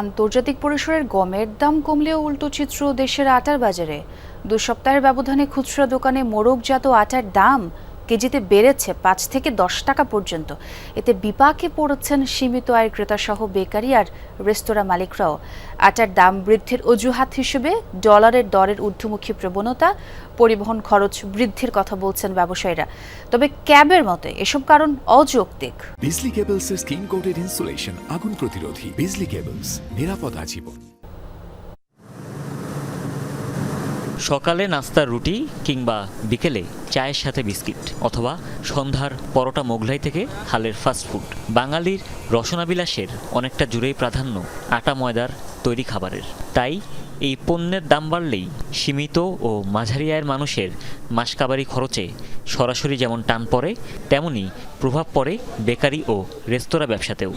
আন্তর্জাতিক পরিসরের গমের দাম কমলেও উল্টো চিত্র দেশের আটার বাজারে। দু সপ্তাহের ব্যবধানে খুচরা দোকানে মোরগজাত আটার দাম কেজিতে বেড়েছে পাঁচ থেকে দশ টাকা পর্যন্ত। এতে বিপাকে পড়েছেন সীমিত আয়ের ক্রেতাসহ বেকারি আর রেস্তোরাঁ মালিকরাও। আটার দাম বৃদ্ধির অজুহাত হিসেবে ডলারের দরের ঊর্ধ্বমুখী প্রবণতা, পরিবহন খরচ বৃদ্ধির কথা বলছেন ব্যবসায়ীরা। তবে ক্যাবের মতে এসব কারণ অযৌক্তিক। বিজলি কেবলসের স্কিন কোটেড ইনসুলেশন আগুন প্রতিরোধী বিজলি কেবলস নিরাপদ আজীবন। সকালে নাস্তার রুটি কিংবা বিকেলে চায়ের সাথে বিস্কিট অথবা সন্ধ্যার পরোটা মোগলাই থেকে হালের ফাস্টফুড বাঙালির রসনাবিলাসের অনেকটা জুড়েই প্রাধান্য আটা ময়দার তৈরি খাবারের। তাই এই পণ্যের দাম বাড়লেই সীমিত ও মাঝারি আয়ের মানুষের মাসকাবারি খরচে সরাসরি যেমন টান পড়ে, তেমনি প্রভাব পড়ে বেকারি ও রেস্তোরাঁ ব্যবসাতেও।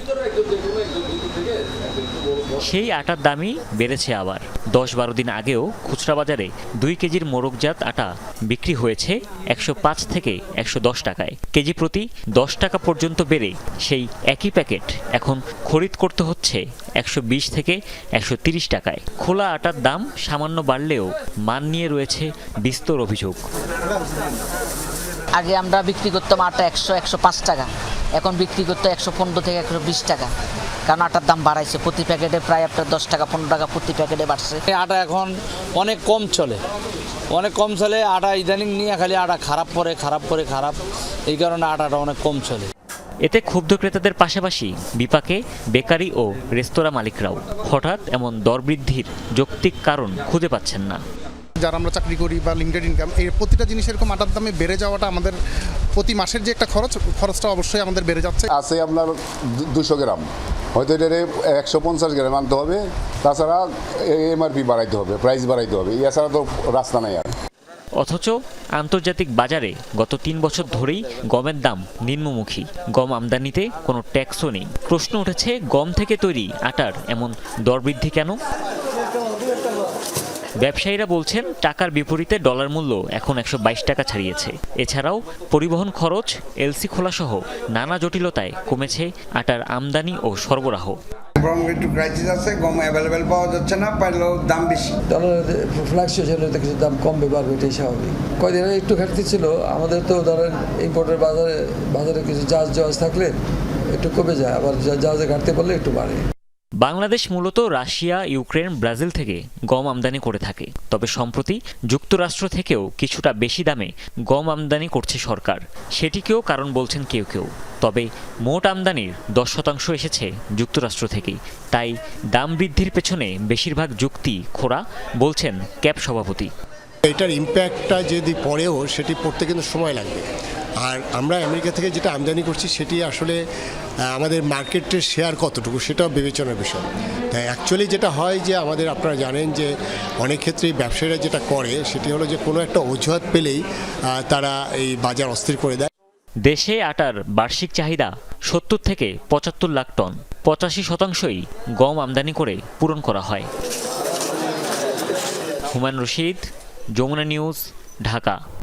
সেই আটার দামই বেড়েছে আবার। দশ বারো দিন আগেও খুচরা বাজারে দুই কেজির মোরগজাত আটা বিক্রি হয়েছে একশো পাঁচ থেকে একশো দশ টাকায়। কেজি প্রতি দশ টাকা পর্যন্ত বেড়ে সেই একই প্যাকেট এখন খরিদ করতে হচ্ছে একশো বিশ থেকে একশো তিরিশ টাকায়। খোলা আটার দাম সামান্য বাড়লেও মান নিয়ে রয়েছে বিস্তর অভিযোগ। আগে আমরা বিক্রি করতাম আটা একশো একশো পাঁচ টাকা। এখন বিক্রি করতে একশো পনেরো থেকে একশো বিশ টাকা। কারণ আটার দাম বাড়াইছে প্রতি প্যাকেটে প্রায় আপনার দশ টাকা পনেরো টাকা প্রতি প্যাকেটে বাড়ছে। আটা এখন অনেক কম চলে। অনেক কম চলে আটা ইদানিং নিয়ে খালি আটা খারাপ পরে খারাপ পরে খারাপ। এই কারণে আটাটা অনেক কম চলে। এতে ক্ষুব্ধ ক্রেতাদের পাশাপাশি বিপাকে বেকারি ও রেস্তোরাঁ মালিকরাও। হঠাৎ এমন দর বৃদ্ধির যৌক্তিক কারণ খুঁজে পাচ্ছেন না। যারা আমরা চাকরি করি বা লিমিটেড ইনকাম এই প্রতিটা জিনিস এরকম আটার দামে বেড়ে যাওয়াটা আমাদের প্রতি মাসের যে একটা খরচ খরচটা অবশ্যই আমাদের বেড়ে যাচ্ছে। আছে আপনার দুশো গ্রাম। হয়তো এটারে একশো পঞ্চাশ গ্রাম আনতে হবে তাছাড়া এমআরপি বাড়াইতে হবে প্রাইস বাড়াইতে হবে এছাড়া তো রাস্তা নাই আর। অথচ আন্তর্জাতিক বাজারে গত তিন বছর ধরেই গমের দাম নিম্নমুখী গম আমদানিতে কোনো ট্যাক্সও নেই। প্রশ্ন উঠেছে গম থেকে তৈরি আটার এমন দরবৃদ্ধি কেন? ব্যবসায়ীরা বলছেন টাকার বিপরীতে ডলার মূল্য এখন একশো বাইশ টাকা ছাড়িয়েছে। এছাড়াও পরিবহন খরচ এলসি খোলাসহ নানা জটিলতায় কমেছে আটার আমদানি ও সরবরাহ। একটু ক্রাইসিস আছে গম অ্যাভেলেবেল পাওয়া যাচ্ছে না পাইলেও দাম বেশি। ডলারের ফ্লাকচুয়েশন হলে কিছু দাম কমবে বাড়বে এটাই স্বাভাবিক। কয়দিন একটু ঘাটতি ছিল আমাদের তো ধরেন ইম্পোর্টের বাজারে বাজারে কিছু জাহাজ জাহাজ থাকলে একটু কমে যায় আবার জাহাজে ঘাটতি পড়লে একটু বাড়ে। বাংলাদেশ মূলত রাশিয়া, ইউক্রেন, ব্রাজিল থেকে গম আমদানি করে থাকে। তবে সম্প্রতি যুক্তরাষ্ট্র থেকেও কিছুটা বেশি দামে গম আমদানি করছে সরকার। সেটিকেও কারণ বলছেন কেউ কেউ। তবে মোট আমদানির দশ শতাংশ এসেছে যুক্তরাষ্ট্র থেকেই। তাই দাম বৃদ্ধির পেছনে বেশিরভাগ যুক্তি খোড়া, বলছেন ক্যাব সভাপতি। এটার ইম্প্যাক্টটা যদি পড়েও সেটি পড়তে কিন্তু সময় লাগবে। আর আমরা আমেরিকা থেকে যেটা আমদানি করছি, সেটি আসলে আমাদের মার্কেটের শেয়ার কতটুকু সেটাও বিবেচনার বিষয়। তাই অ্যাকচুয়ালি যেটা হয় যে, আমাদের আপনারা জানেন যে, অনেক ক্ষেত্রেই ব্যবসায়ীরা যেটা করে, সেটি হলো যে, কোনো একটা অজুহাত পেলেই তারা এই বাজার অস্থির করে দেয়। দেশে আটার বার্ষিক চাহিদা সত্তর থেকে পঁচাত্তর লাখ টন, পঁচাশি শতাংশই গম আমদানি করে পূরণ করা হয়। হুমায়ুন রশিদ, যমুনা নিউজ, ঢাকা।